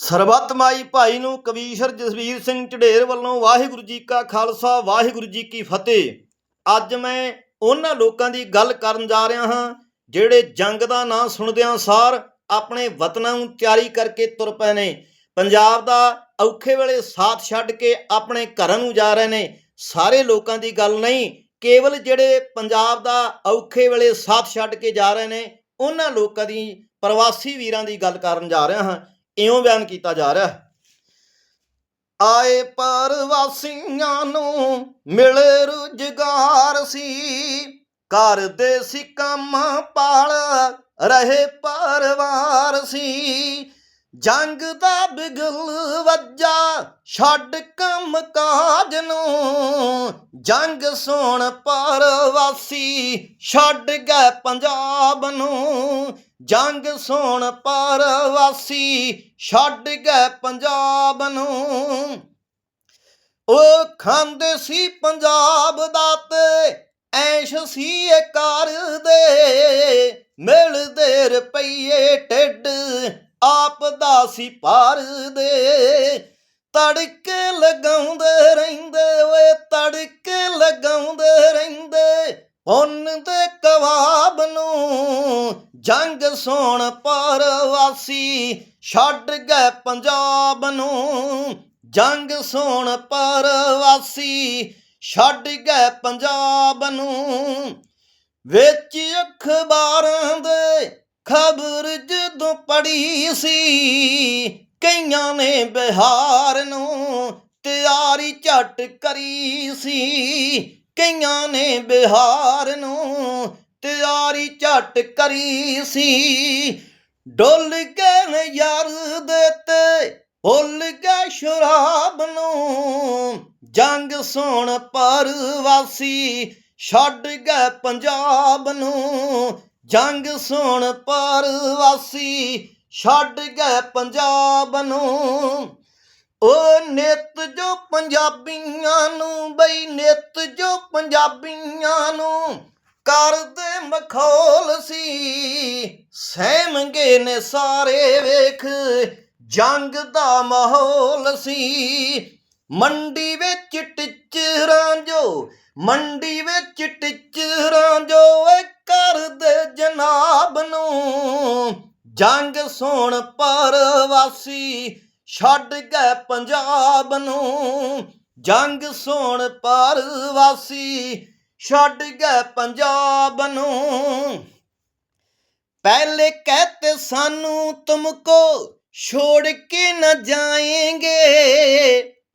ਸਰਬੱਤ ਮਾਈ ਭਾਈ ਨੂੰ ਕਵੀਸ਼ਰ ਜਸਵੀਰ ਸਿੰਘ ਝੜੇਰ ਵੱਲੋਂ ਵਾਹਿਗੁਰੂ ਜੀ ਕਾ ਖਾਲਸਾ, ਵਾਹਿਗੁਰੂ ਜੀ ਕੀ ਫਤਿਹ। ਅੱਜ ਮੈਂ ਉਹਨਾਂ ਲੋਕਾਂ ਦੀ ਗੱਲ ਕਰਨ ਜਾ ਰਿਹਾ ਹਾਂ, ਜਿਹੜੇ ਜੰਗ ਦਾ ਨਾਂ ਸੁਣਦਿਆਂ ਸਾਰ ਆਪਣੇ ਵਤਨਾਂ ਨੂੰ ਤਿਆਰੀ ਕਰਕੇ ਤੁਰ ਪਏ ਨੇ। ਪੰਜਾਬ ਦਾ ਔਖੇ ਵੇਲੇ ਸਾਥ ਛੱਡ ਕੇ ਆਪਣੇ ਘਰਾਂ ਨੂੰ ਜਾ ਰਹੇ ਨੇ। ਸਾਰੇ ਲੋਕਾਂ ਦੀ ਗੱਲ ਨਹੀਂ, ਕੇਵਲ ਜਿਹੜੇ ਪੰਜਾਬ ਦਾ ਔਖੇ ਵੇਲੇ ਸਾਥ ਛੱਡ ਕੇ ਜਾ ਰਹੇ ਨੇ, ਉਹਨਾਂ ਲੋਕਾਂ ਦੀ ਪ੍ਰਵਾਸੀ ਵੀਰਾਂ ਦੀ ਗੱਲ ਕਰਨ ਜਾ ਰਿਹਾ ਹਾਂ। ਇਉਂ ਬਿਆਨ ਕੀਤਾ ਜਾ ਰਿਹਾ ਹੈ। ਆਏ ਪਰਵਾਸੀਆਂ ਨੂੰ ਮਿਲੇ ਰੁਜ਼ਗਾਰ ਸੀ ਕਰਦੇ ਸੀ ਕੰਮ ਪਾਲ ਰਹੇ ਪਰਿਵਾਰ ਸੀ। ਜੰਗ ਦਾ ਬਿਗਲ ਵੱਜਾ, ਛੱਡ ਕੰਮ ਕਾਜ ਨੂੰ। ਜੰਗ ਸੋਣ ਪਰਵਾਸੀ, ਛੱਡ ਗਏ ਪੰਜਾਬ ਨੂੰ। ਜੰਗ ਸੋਣ ਪਰਵਾਸੀ, ਛੱਡ ਗਏ ਪੰਜਾਬ ਨੂੰ। ਉਹ ਖਾਂਦੇ ਸੀ ਪੰਜਾਬ ਦਾ ਤੇ, ਐਸ਼ ਸੀ ਇਹ ਕਰਦੇ ਮਿਲਦੇ ਰੁਪਈਏ ਢਿੱਡ ਆਪ ਦਾ ਸੀ ਦੇ। ਤੜਕੇ ਲਗਾਉਂਦੇ ਰਹਿੰਦੇ ਓਏ, ਤੜਕੇ ਲਗਾਉਂਦੇ ਰਹਿੰਦੇ। ਪੁੰਨ ਦੇ ਕਵਾਬ ਨੂੰ ਜੰਗ ਸੋਣ ਪਰਵਾਸੀ ਛੱਡ ਗਏ ਪੰਜਾਬ ਨੂੰ। ਜੰਗ ਸੋਣ ਪਰਵਾਸੀ ਛੱਡ ਗਏ ਪੰਜਾਬ ਨੂੰ। ਵਿੱਚ ਅਖਬਾਰਾਂ ਦੇ ਖਬਰ ਜਦੋਂ ਪੜੀ ਸੀ, ਕਈਆਂ ਨੇ ਬਿਹਾਰ ਨੂੰ ਤਿਆਰੀ ਝਟ ਕਰੀ ਸੀ। ਕਈਆਂ ਨੇ ਬਿਹਾਰ ਨੂੰ ਤਿਆਰੀ ਝਟ ਕਰੀ ਸੀ। ਡੁੱਲ ਗਏ ਨੇ ਯਾਰ ਦੇ ਤੇ ਭੁੱਲ ਗਏ ਸ਼ਰਾਬ ਨੂੰ। ਜੰਗ ਸੋਣ ਪਰਵਾਸੀ, ਛੱਡ ਗਏ ਪੰਜਾਬ ਨੂੰ। ਜੰਗ ਸੋਣ ਪਰਵਾਸੀ ਛੱਡ ਗਏ ਪੰਜਾਬ ਨੂੰ। ਓ ਨਿਤ ਜੋ ਪੰਜਾਬੀਆਂ ਨੂੰ, ਬਈ ਨਿਤ ਜੋ ਪੰਜਾਬੀਆਂ ਨੂੰ ਕਰਦੇ ਮਖੌਲ ਸੀ। ਸਹਿਮਗੇ ਨੇ ਸਾਰੇ ਵੇਖ, ਜੰਗ ਦਾ ਮਾਹੌਲ ਸੀ। ਮੰਡੀ ਵਿੱਚ ਟਿਚਰਾਂ ਜੋ ਮੰਡੀ ਵਿੱਚ ਟਿਚਰਾਂ ਜੋ ਏ ਕਰਦੇ ਜੰਗ ਸੋਣ ਪਰਵਾਸੀ ਛੱਡ ਗਏ ਪੰਜਾਬ ਨੂੰ ਜੰਗ ਸੋਣ ਪਰਵਾਸੀ ਛੱਡ ਗਏ ਪੰਜਾਬ ਨੂੰ ਪਹਿਲੇ ਕਹਤੇ ਸਾਨੂੰ ਤੁਮਕੋ छोड़ के न जाएंगे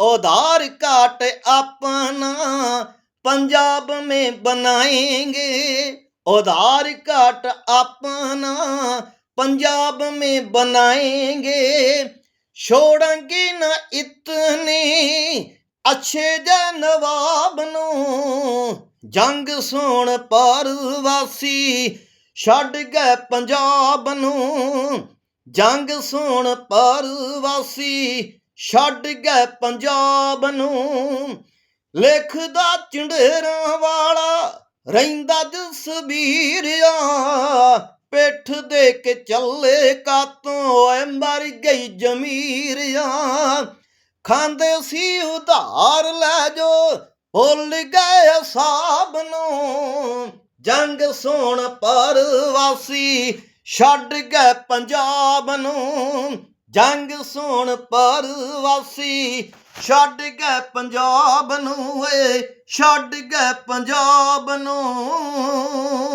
उधार काट अपना पंजाब में बनाएंगे उधार काट अपना पंजाब में बनाएंगे छोड़ेंगे न इतने अच्छे जा नवाब नु जंग सोण परवासी ਛੱਡ ਗਏ ਪੰਜਾਬ ਨੂੰ ਜੰਗ ਸੋਣ ਪਰਵਾਸੀ ਛੱਡ ਗਏ ਪੰਜਾਬ ਨੂੰ ਲਿਖਦਾ ਚੰਡੇਰਾਂ ਵਾਲਾ ਰਹਿੰਦਾ ਜਸਬੀਰਿਆ ਪਿੱਠ ਦੇ ਕੇ ਚੱਲੇ ਕਾਤੋਂ ਓਏ ਮਰ ਗਈ ਜਮੀਰਿਆ ਖਾਂਦੇ ਸੀ ਉਧਾਰ ਲੈ ਜੋ, ਭੁੱਲ ਗਏ ਸਾਬ ਨੂੰ। ਜੰਗ ਸੋਣ ਪਰਵਾਸੀ ਛੱਡ ਗਏ ਪੰਜਾਬ ਨੂੰ। ਜੰਗ ਸੋਣ ਪਰਵਾਸੀ ਛੱਡ ਗਏ ਪੰਜਾਬ ਨੂੰ ਏ, ਛੱਡ ਗਏ ਪੰਜਾਬ ਨੂੰ।